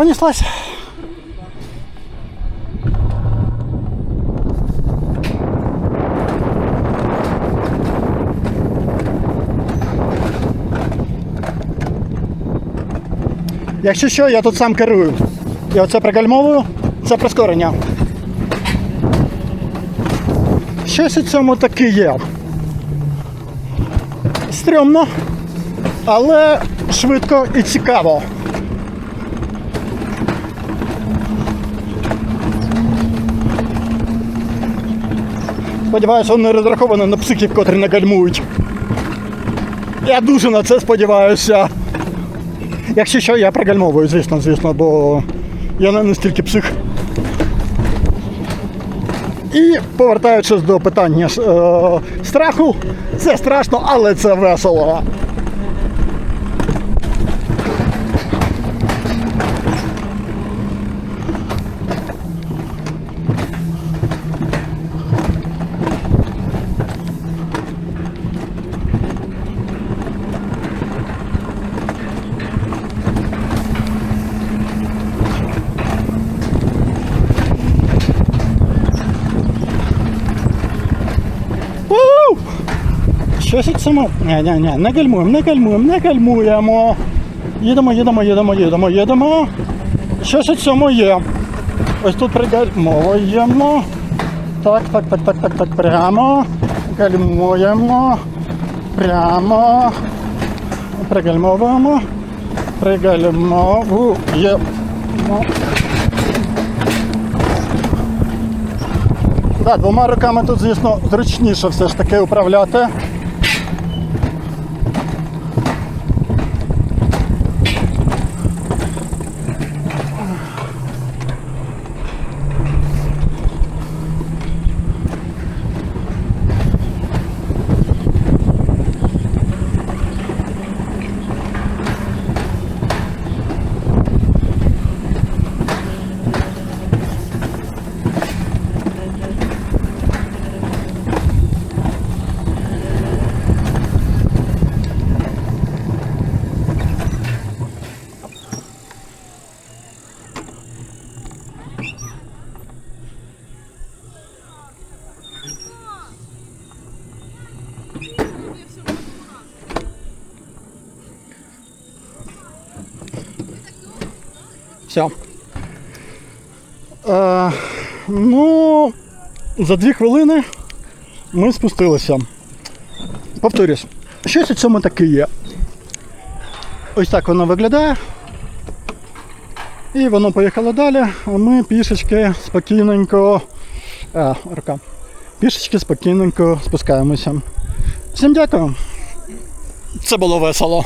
Понеслась. Якщо що, я тут сам керую. Я оце пригальмовую, це прискорення. Щось у цьому таки є. Стрьомно, але швидко і цікаво. Сподіваюся, воно не розраховано на психів, котрі не гальмують. Я дуже на це сподіваюся. Якщо що, я прогальмовую, звісно, звісно, бо я не настільки псих. І повертаючись до питання е, страху, це страшно, але це весело. У цьому. Ні, ні, ні, не гальмуємо, не гальмуємо, не гальмуємо. Їдемо, їдемо, їдемо, їдемо, їдемо. Щось у цьому є. Ось тут пригальмовуємо. Так, так, так, так, так, так, прямо. Гальмуємо. Прямо. Пригальмовуємо. Пригальмовуємо. Да, двома руками тут, звісно, зручніше все ж таки управляти. Все. Е, ну, за дві хвилини ми спустилися. Повторюсь, щось у цьому таки є. Ось так воно виглядає. І воно поїхало далі, а ми пішечки спокійненько. А, рука. Пішечки спокійненько спускаємося. Всім дякую. Це було весело.